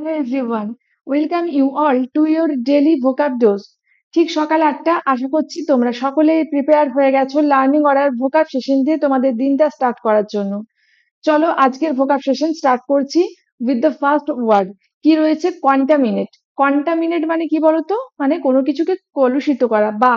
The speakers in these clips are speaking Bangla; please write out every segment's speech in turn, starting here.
Hello everyone, welcome you all to your daily vocab dose. ঠিক সকাল আটটা আশা করছি তোমরা সকলেই প্রিপেয়ার হয়ে গেছো লার্নিং অর্ডার ভোকাব সেশন দিয়ে তোমাদের দিনটা স্টার্ট করার জন্য। চলো আজকের ভোকাব সেশন স্টার্ট করছি উইথ দ্য ফার্স্ট ওয়ার্ড কি রয়েছে? কন্টামিনেট কন্টামিনেট মানে কি বলতো? মানে কোনো কিছুকে কলুষিত করা বা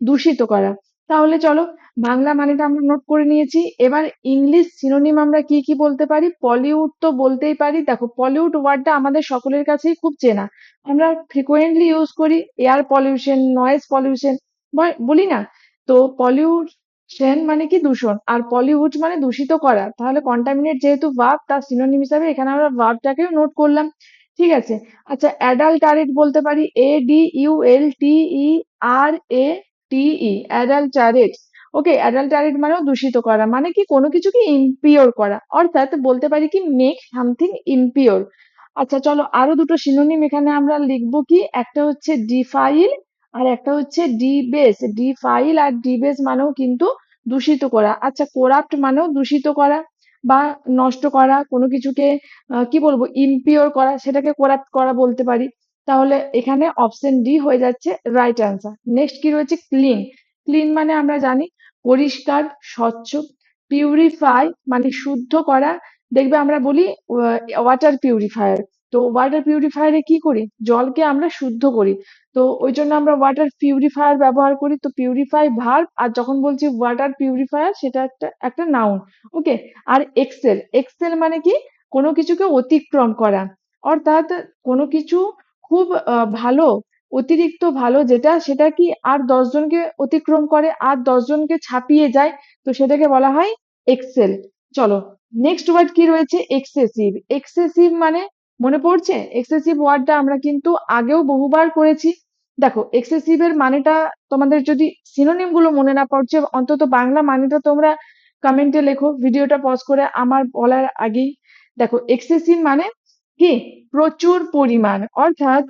দূষিত করা। তাহলে চলো, বাংলা মানেটা আমরা নোট করে নিয়েছি। এবার ইংলিশ সিনোনিম আমরা কি কি বলতে পারি? পলিউড তো বলতেই পারি। দেখো পলিউড ওয়ার্ডটা আমাদের সকলের কাছেই খুব চেনা। আমরা ফ্রিকোয়েন্টলি ইউজ করি। এয়ার পলিউশন নয়েজ পলিউশন বলি না? তো পলিউড পলিউশন মানে কি? দূষণ। আর পলিউড মানে দূষিত করা। তাহলে কন্টামিনেট যেহেতু ভাব তার সিনোনিম হিসাবে এখানে আমরা ভাবটাকেও নোট করলাম। ঠিক আছে? আচ্ছা অ্যাডাল্টারেট বলতে পারি। এ ডি ইউ এল টি ই আর এ টিই অ্যাডাল্টারেট ওকে অ্যাডাল্টারেট মানেও দূষিত করা মানে কি কোনো কিছুকে ইম্পিওর করা, অর্থাৎ বলতে পারি কি মেক সামথিং ইম্পিওর আচ্ছা চলো আরও দুটো সিনোনিম এখানে আমরা লিখব কি, একটা হচ্ছে ডিফাইল আর একটা হচ্ছে ডিবেস ডিফাইল আর ডিবেস মানেও কিন্তু দূষিত করা আচ্ছা কোরাপ্ট মানেও দূষিত করা বা নষ্ট করা, কোনো কিছুকে কি বলব ইম্পিওর করা, সেটাকে কোরাপ্ট করা বলতে পারি। তাহলে এখানে অপশন ডি হয়ে যাচ্ছে রাইট অ্যান্সার নেক্সট কি রয়েছে? ক্লিন ক্লিন মানে আমরা জানি পরিষ্কার, স্বচ্ছ পিউরিফাই মানে শুদ্ধ করা। দেখবে আমরা বলি ওয়াটার পিউরিফায়ার তো ওয়াটার পিউরিফায়ারে কি করি? জলকে আমরা শুদ্ধ করি। তো ওই জন্য আমরা ওয়াটার পিউরিফায়ার ব্যবহার করি। তো পিউরিফাই ভার্ব আর যখন বলছি ওয়াটার পিউরিফায়ার সেটা একটা একটা নাউন ওকে আর এক্সেল এক্সেল মানে কি? কোনো কিছুকে অতিক্রম করা। অর্থাৎ কোনো কিছু খুব ভালো, অতিরিক্ত ভালো যেটা, সেটা কি আর দশজনকে অতিক্রম করে, আর দশজনকে ছাপিয়ে যায়, তো সেটাকে বলা হয় এক্সেল চলো নেক্সট ওয়ার্ড কি রয়েছে? এক্সেসিভ এক্সেসিভ মানে মনে পড়ছে? এক্সেসিভ ওয়ার্ডটা আমরা কিন্তু আগেও বহুবার করেছি। দেখো এক্সেসিভ এর মানেটা তোমাদের যদি সিনোনিমগুলো মনে না পড়ছে, অন্তত বাংলা মানেটা তোমরা কমেন্টে লেখো ভিডিওটা পজ করে, আমার বলার আগেই। দেখো এক্সেসিভ মানে কি প্রচুর পরিমাণ। অর্থাৎ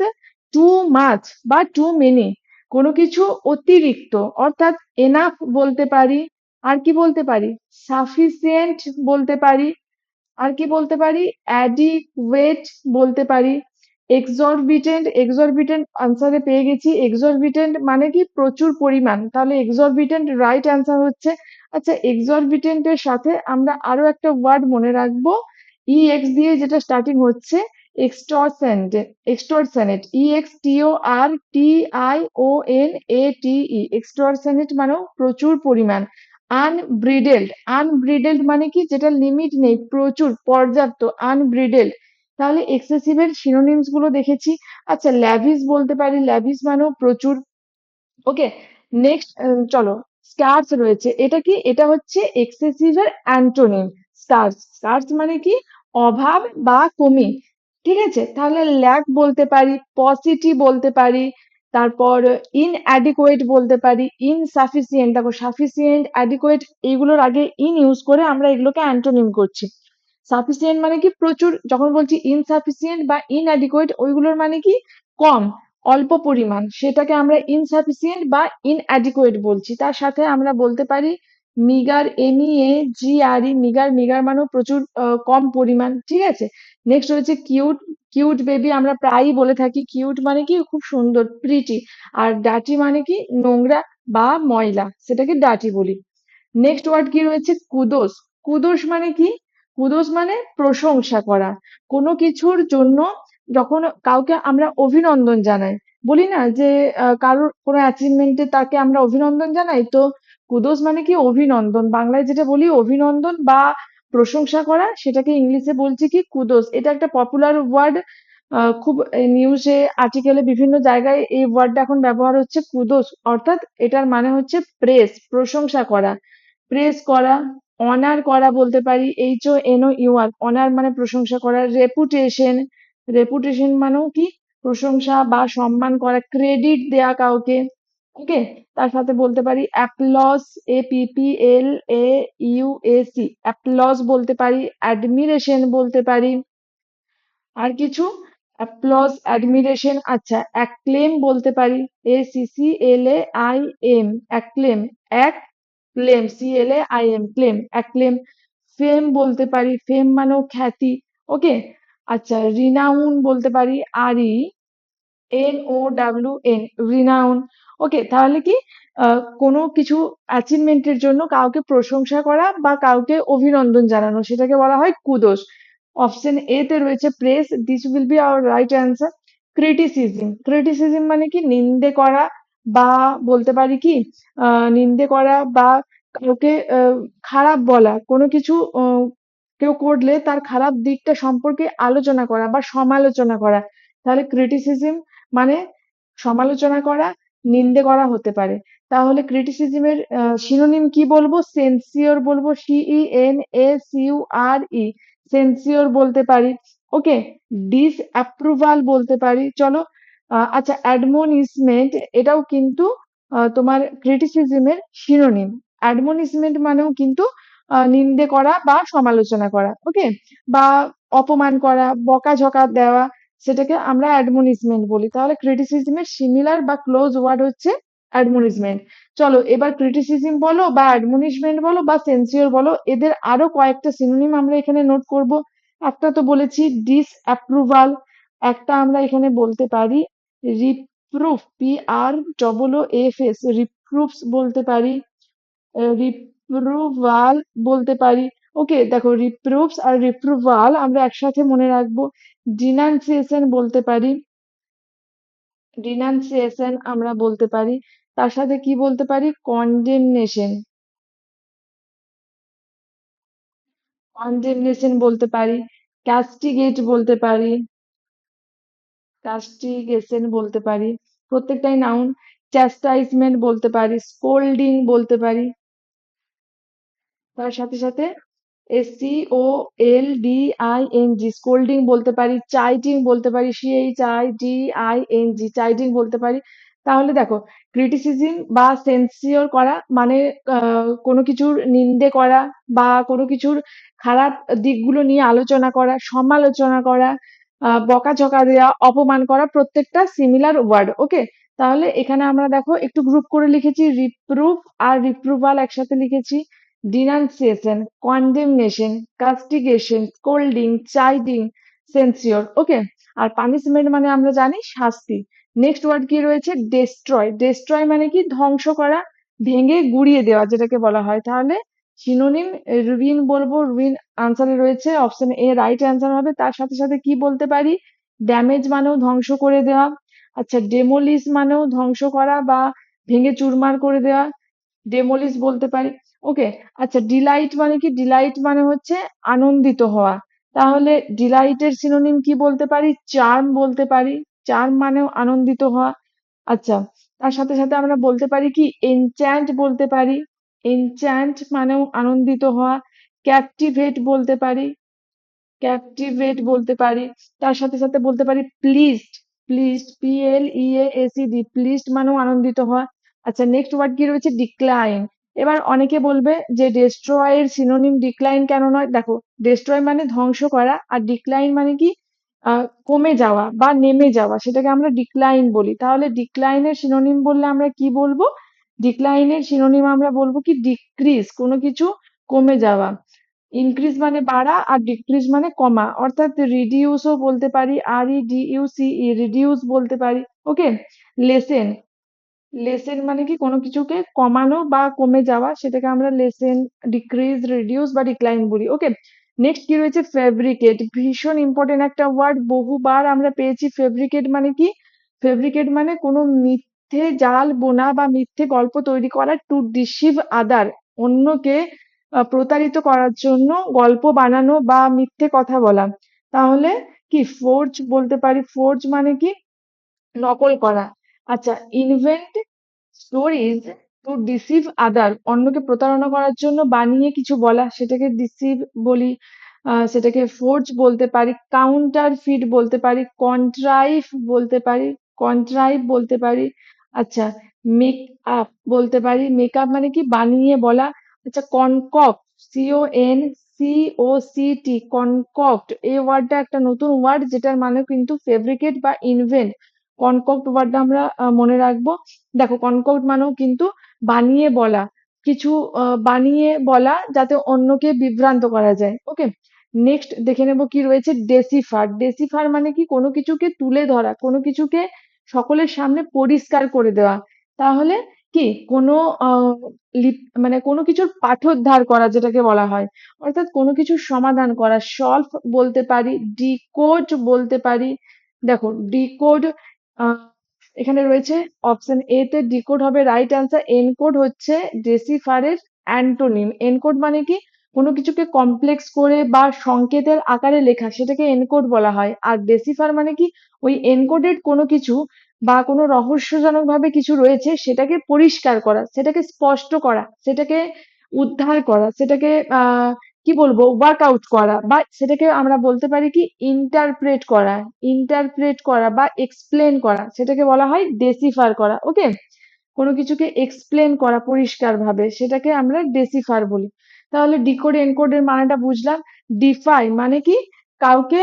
টু মাছ বা টু মেনি কোনো কিছু অতিরিক্ত, অর্থাৎ এনাফ বলতে পারি, আর কি বলতে পারি? সাফিসিয়েন্ট বলতে পারি, আর কি বলতে পারি? অ্যাডিকুয়েট বলতে পারি। এক্সরবিটেন্ট এক্সরবিটেন্ট আনসারে পেয়ে গেছি। এক্সরবিটেন্ট মানে কি? প্রচুর পরিমাণ। তাহলে এক্সরবিটেন্ট রাইট অ্যান্সার হচ্ছে আচ্ছা এক্সরবিটেন্টের সাথে আমরা আরও একটা ওয়ার্ড মনে রাখব। ই এক্স দিয়ে যেটা স্টার্টিং হচ্ছে, extortionate e x t o r t i o n a t e মানেও প্রচুর পরিমাণ আনব্রিডেলড আনব্রিডেলড মানে কি? যেটা লিমিট নেই, প্রচুর, পর্যাপ্ত আনব্রিডেলড তাহলে এক্সেসিভ এর সিনোনিমসগুলো দেখেছি। আচ্ছা ল্যাভিস বলতে পারি ল্যাভিস মানেও প্রচুর। ওকে নেক্সট চলো স্কার্স রয়েছে। এটা কি? এটা হচ্ছে এক্সেসিভ এর অ্যান্টোনিম স্কার্স স্কার্স মানে কি? অভাব বা কমি। ঠিক আছে? তাহলে ল্যাক বলতে পারি পসিটি বলতে পারি, তারপর ইনঅ্যাডিকুয়েট বলতে পারি ইনসাফিসিয়েন্ট দেখো সাফিসিয়েন্ট অ্যাডিকুয়েট এইগুলোর আগে ইন ইউজ করে আমরা এগুলোকে অ্যান্টোনিম করছি। সাফিসিয়েন্ট মানে কি? প্রচুর, যখন বলছি ইনসাফিসিয়েন্ট বা ইনঅ্যাডিকুয়েট ওইগুলোর মানে কি? কম, অল্প পরিমাণ। সেটাকে আমরা ইনসাফিসিয়েন্ট বা ইন ইনঅ্যাডিকুয়েট বলছি। তার সাথে আমরা বলতে পারি meagre M E A G R E meagre meagre মানেও প্রচুর কম পরিমাণ, ঠিক আছে? নেক্সট রয়েছে কিউট কিউট বেবি, আমরা প্রায়ই বলে থাকি, কিউট মানে কি? খুব সুন্দর প্রিটি আর ডাটি মানে কি? নোংরা বা ময়লা, সেটাকে ডাটি বলি। নেক্সট ওয়ার্ড কি রয়েছে? কুদোস কুদোস মানে কি? কুদোস মানে প্রশংসা করা, কোনো কিছুর জন্য যখন কাউকে আমরা অভিনন্দন জানাই, বলি না যে কারোর কোনো অ্যাচিভমেন্টে তাকে আমরা অভিনন্দন জানাই, তো কুদোস মানে কি অভিনন্দন? বাংলায় যেটা বলি, অভিনন্দন বা প্রশংসা করা, সেটাকে ইংলিশে বলছি কি কুদোস। এটা একটা পপুলার ওয়ার্ড খুব নিউজে আর্টিকেলে বিভিন্ন জায়গায় এই ওয়ার্ডটা এখন ব্যবহার হচ্ছে কুদোস। অর্থাৎ এটার মানে হচ্ছে প্রেস প্রশংসা করা। প্রেস করা অনার করা বলতে পারি H O N O U R honour মানে প্রশংসা করা রেপুটেশন রেপুটেশন মানেও কি? প্রশংসা বা সম্মান করা ক্রেডিট দেয়া কাউকে। ওকে? তার সাথে বলতে পারি applause, A P P L A U A C. Applause বলতে পারি, অ্যাডমিরেশন বলতে পারি। আর কিছু? অ্যাপ্লস, অ্যাডমিরেশন আচ্ছা অ্যাক্লেম বলতে পারি। A C C L A I M, acclaim acclaim, C L A I M, claim, acclaim, fame বলতে পারি, ফেম মানেও খ্যাতি। ওকে? আচ্ছা রিনাউন বলতে পারি R E N O W N renown okay তাহলে কি কোনো কিছু অ্যাচিভমেন্টের জন্য কাউকে প্রশংসা করা বা কাউকে অভিনন্দন জানানো, সেটাকে বলা হয় কুদোস অপশন এ তে রয়েছে praise this will be our right answer criticism criticism মানে কি, নিন্দে করা বা বলতে পারি কি নিন্দে করা বা কাউকে খারাপ বলা, কোনো কিছু কেউ করলে তার খারাপ দিকটা সম্পর্কে আলোচনা করা বা সমালোচনা করা। তাহলে ক্রিটিসিজম মানে সমালোচনা করা, নিন্দে করা হতে পারে। তাহলে ক্রিটিসিজমের সিনোনিম কি বলব? সেন্সিওর বলব C E N S U R E censure বলতে পারি। ওকে ডিস অ্যাপ্রুভাল বলতে পারি। চলো আচ্ছা অ্যাডমনিসমেন্ট এটাও কিন্তু তোমার ক্রিটিসিজমের সিনোনিম অ্যাডমনিসমেন্ট মানেও কিন্তু নিন্দে করা বা সমালোচনা করা। ওকে বা অপমান করা, বকাঝকা দেওয়া সেটাকে আমরা অ্যাডমনিসমেন্ট বলি। তাহলে ক্রিটিসিজমের সিমিলার বা ক্লোজ ওয়ার্ড হচ্ছে অ্যাডমনিসমেন্ট চলো, এবার ক্রিটিসিজম বলো বা অ্যাডমনিসমেন্ট বলো বা সেন্সিওর বলো, এদের আরও কয়েকটা সিনোনিম আমরা এখানে নোট করব। একটা তো বলেছি ডিস অ্যাপ্রুভাল একটা আমরা এখানে বলতে পারি reproof P R double O F S reproofs বলতে পারি রিপ্রুভাল বলতে পারি ওকে দেখো রিপ্রুভস আর রিপ্রুভাল আমরা একসাথে মনে রাখব। ডিনান্সিয়েশন বলতে পারি। ডিনান্সিয়েশন আমরা বলতে পারি। তার সাথে কি বলতে পারি? কন্ডেমনেশন কন্ডেমনেশন বলতে পারি। ক্যাস্টিগেট বলতে পারি। কাস্টিগেশন বলতে পারি। প্রত্যেকটাই নাউন চ্যাস্টাইজমেন্ট বলতে পারি। স্কোল্ডিং বলতে পারি। তার সাথে সাথে S C O L D I N G scolding বলতে পারি চাইটিং বলতে পারি C H I D I N G chiding বলতে পারি। তাহলে দেখো ক্রিটিসিজম বা সেন্সিওর করা মানে কোনো কিছুর নিন্দে করা বা কোনো কিছুর খারাপ দিকগুলো নিয়ে আলোচনা করা, সমালোচনা করা বকাঝকা দেওয়া অপমান করা, প্রত্যেকটা সিমিলার ওয়ার্ড ওকে তাহলে এখানে আমরা দেখো, একটু গ্রুপ করে লিখেছি রিপ্রুভ আর রিপ্রুভাল একসাথে লিখেছি। Denunciation condemnation castigation scolding chiding censure okay আর পানিশমেন্ট মানে আমরা জানি শাস্তি। নেক্সট ওয়ার্ড কি রয়েছে? ডেস্ট্রয় ডেস্ট্রয় মানে কি? ধ্বংস করা, ভেঙে, গুড়িয়ে দেওয়া যেটাকে বলা হয়। তাহলে সিনোনিম রুইন বলব। রুইন আনসারে রয়েছে। অপশন এ রাইট অ্যান্সার হবে। তার সাথে সাথে কি বলতে পারি? ড্যামেজ মানেও ধ্বংস করে দেওয়া। আচ্ছা ডেমোলিস মানেও ধ্বংস করা বা ভেঙে চুরমার করে দেওয়া। ডেমোলিস বলতে পারি। ওকে আচ্ছা ডিলাইট মানে কি? ডিলাইট মানে হচ্ছে আনন্দিত হওয়া। তাহলে ডিলাইটের সিনোনিম কি বলতে পারি? চার্ম বলতে পারি। চার্ম মানেও আনন্দিত হওয়া। আচ্ছা তার সাথে সাথে আমরা বলতে পারি কি? এনচ্যান্ট বলতে পারি। এনচ্যান্ট মানেও আনন্দিত হওয়া। ক্যাপটিভেট বলতে পারি। ক্যাপটিভেট বলতে পারি। তার সাথে সাথে বলতে পারি pleased pleased P L E A S D pleased মানেও আনন্দিত হওয়া। আচ্ছা নেক্সট ওয়ার্ড কি রয়েছে? ডিক্লাইন এবার অনেকে বলবে যে ডেস্ট্রয় এর সিনোনিম ডিক্লাইন কেন নয়? দেখো ডেস্ট্রয় মানে ধ্বংস করা আর ডিক্লাইন মানে কি? কমে যাওয়া বা নেমে যাওয়া, সেটাকে আমরা ডিক্লাইন বলি। তাহলে ডিক্লাইনের সিনোনিম বললে আমরা কি বলব? ডিক্লাইনের সিনোনিম আমরা বলব কি? ডিক্রিজ কোনো কিছু কমে যাওয়া। ইনক্রিজ মানে বাড়া আর ডিক্রিজ মানে কমা। অর্থাৎ রিডিউসও বলতে পারি R E D U C E reduce বলতে পারি। ওকে লেসেন লেসেন মানে কি কোনো কিছুকে কমানো বা কমে যাওয়া, সেটাকে আমরা লেসেন ডিক্রিজ রিডিউস বা ডিক্লাইন বলি। ওকে নেক্সট কি রয়েছে? ফেব্রিকেট ভীষণ ইম্পর্টেন্ট একটা ওয়ার্ড বহুবার আমরা পেয়েছি ফেব্রিকেট মানে কি? ফেব্রিকেট মানে কোনো মিথ্যে জাল, বোনা বা মিথ্যে গল্প তৈরি করা টু ডিসিভ আদার অন্যকে প্রতারিত করার জন্য গল্প বানানো বা মিথ্যে কথা বলা। তাহলে কি? ফোর্জ বলতে পারি। ফোর্জ মানে কি? নকল করা। আচ্ছা invent stories to deceive other অন্যকে প্রতারণা করার জন্য বানিয়ে কিছু বলা সেটাকে ডিসিভ বলি আহ, সেটাকে ফোর্জ বলতে পারি কাউন্টার ফিট বলতে পারি কন্ট্রাইভ বলতে পারি কন্ট্রাইভ বলতে পারি আচ্ছা মেক আপ বলতে পারি মেক আপ মানে কি? বানিয়ে বলা আচ্ছা concoct C O N C O C T concoct এই ওয়ার্ডটা একটা নতুন ওয়ার্ড যেটার মানে কিন্তু ফেব্রিকেট বা ইনভেন্ট কনকক্ট ওয়ার্ডটা আমরা মনে রাখব। দেখো কনকক্ট মানেও কিন্তু বানিয়ে বলা। কিছু বানিয়ে বলা যাতে অন্যকে বিভ্রান্ত করা যায় ওকে নেক্সট দেখে নেব কি রয়েছে ডেসিফার ডেসিফার মানে কি? কোনো কিছুকে তুলে ধরা, কোনো কিছুকে সকলের সামনে পরিষ্কার করে দেওয়া। তাহলে কি? কোনো মানে কোনো কিছুর পাঠোদ্ধার করা যেটাকে বলা হয়। অর্থাৎ কোনো কিছুর সমাধান করা সলভ বলতে পারি ডিকোড বলতে পারি। দেখো ডিকোড এখানে রয়েছে অপশন এ তে ডিকোড হবে রাইট অ্যান্সার এনকোড হচ্ছে ডেসিফারের অ্যান্টোনিম এনকোড মানে কি? কোনো কিছুকে কমপ্লেক্স করে বা সংকেতের আকারে লেখা, সেটাকে এনকোড বলা হয়। আর ডেসিফার মানে কি? ওই এনকোডেড কোনো কিছু বা কোনো রহস্যজনক ভাবে কিছু রয়েছে, সেটাকে পরিষ্কার করা, সেটাকে স্পষ্ট করা, সেটাকে উদ্ধার করা, সেটাকে আহ কি বলব? ওয়ার্কআউট করা বা সেটাকে আমরা বলতে পারি কি ইন্টারপ্রেট করা ইন্টারপ্রেট করা বা এক্সপ্লেন করা, সেটাকে বলা হয় ডেসিফার করা ওকে কোনো কিছুকে এক্সপ্লেন করা পরিষ্কার ভাবে সেটাকে আমরা ডেসিফার বলি। তাহলে ডিকোড এনকোডের মানেটা বুঝলাম। ডিফাই মানে কি? কাউকে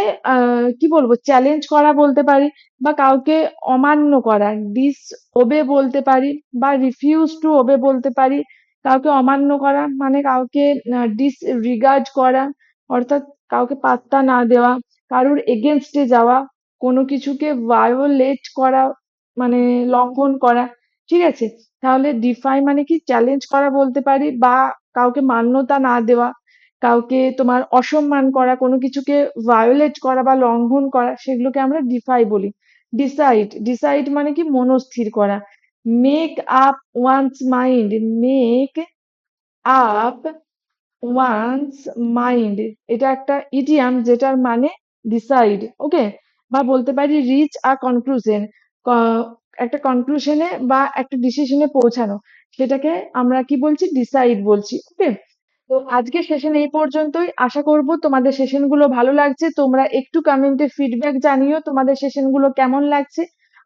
কি বলব? চ্যালেঞ্জ করা বলতে পারি বা কাউকে অমান্য করা ডিস ওবে বলতে পারি বা রিফিউজ টু ওবে বলতে পারি কাউকে অমান্য করা মানে কাউকে ডিসরিগার্ড করা, অর্থাৎ কাউকে পাত্তা না দেওয়া, কারোর এগেনস্টে যাওয়া, কোনো কিছুকে ভায়োলেট করা মানে লঙ্ঘন করা, ঠিক আছে? তাহলে ডিফাই মানে কি? চ্যালেঞ্জ করা বলতে পারি বা কাউকে মান্যতা না দেওয়া, কাউকে তোমার অসম্মান করা, কোনো কিছুকে ভায়োলেট করা বা লঙ্ঘন করা, সেগুলোকে আমরা ডিফাই বলি। ডিসাইড ডিসাইড মানে কি? মনস্থির করা। Make up one's mind make up one's mind এটা একটা ইডিয়াম যেটার মানে ডিসাইড ওকে বা বলতে পারি রিচ আ কনক্লুশন একটা কনক্লুশনে বা একটা ডিসিশনে পৌঁছানো। সেটাকে আমরা কি বলছি? ডিসাইড বলছি ওকে তো আজকে সেশন এই পর্যন্তই। আশা করব তোমাদের সেশনগুলো ভালো লাগছে। তোমরা একটু কমেন্টে ফিডব্যাক জানিও তোমাদের সেশনগুলো কেমন লাগছে।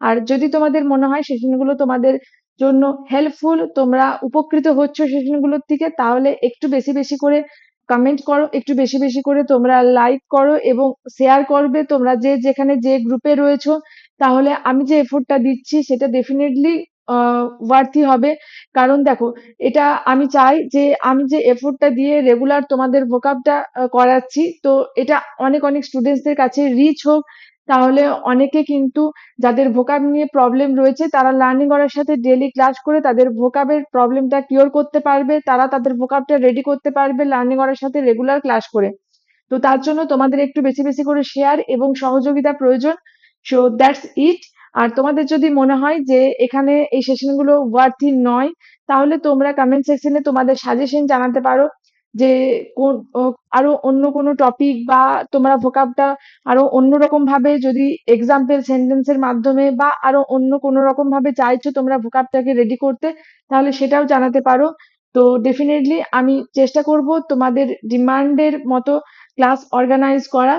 আর যদি তোমাদের মনে হয় সেশনগুলো তোমাদের জন্য হেল্পফুল তোমরা উপকৃত হচ্ছ সেশনগুলোর থেকে, তাহলে একটু বেশি বেশি করে কমেন্ট করো, একটু বেশি বেশি করে তোমরা লাইক করো এবং শেয়ার করবে। তোমরা যে যেখানে যে গ্রুপে রয়েছো, তাহলে আমি যে এফোর্টটা দিচ্ছি, সেটা ডেফিনেটলি ওয়ার্থি হবে। কারণ দেখো, এটা আমি চাই যে আমি যে এফোর্টটা দিয়ে রেগুলার তোমাদের ভোকাবটা করাচ্ছি, তো এটা অনেক অনেক স্টুডেন্টসদের কাছে রিচ হোক। তাহলে অনেকে কিন্তু যাদের ভোকাব নিয়ে প্রবলেম রয়েছে, তারা লার্নিং করার সাথে ডেলি ক্লাস করে তাদের ভোকাবের প্রবলেমটা কিওর করতে পারবে, তারা তাদের ভোকাবটা রেডি করতে পারবে লার্নিং করার সাথে রেগুলার ক্লাস করে। তো তার জন্য তোমাদের একটু বেশি বেশি করে শেয়ার এবং সহযোগিতা প্রয়োজন। সো দ্যাটস ইট আর তোমাদের যদি মনে হয় যে এখানে এই সেশনগুলো ওয়ার্থি নয়, তাহলে তোমরা কমেন্ট সেকশনে তোমাদের সাজেশন জানাতে পারো। যে কোন আরও অন্য কোনো টপিক বা তোমরা ভোকাবটা আরও অন্যরকম ভাবে যদি এক্সাম্পল সেন্টেন্সের মাধ্যমে বা আরও অন্য কোনো রকম ভাবে চাইছো তোমরা ভোকাবটাকে রেডি করতে, তাহলে সেটাও জানাতে পারো। তো ডেফিনেটলি আমি চেষ্টা করব তোমাদের ডিমান্ডের মতো ক্লাস অর্গানাইজ করা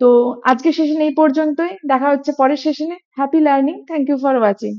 তো আজকের সেশন এই পর্যন্তই। দেখা হচ্ছে পরের সেশনে happy learning thank you for watching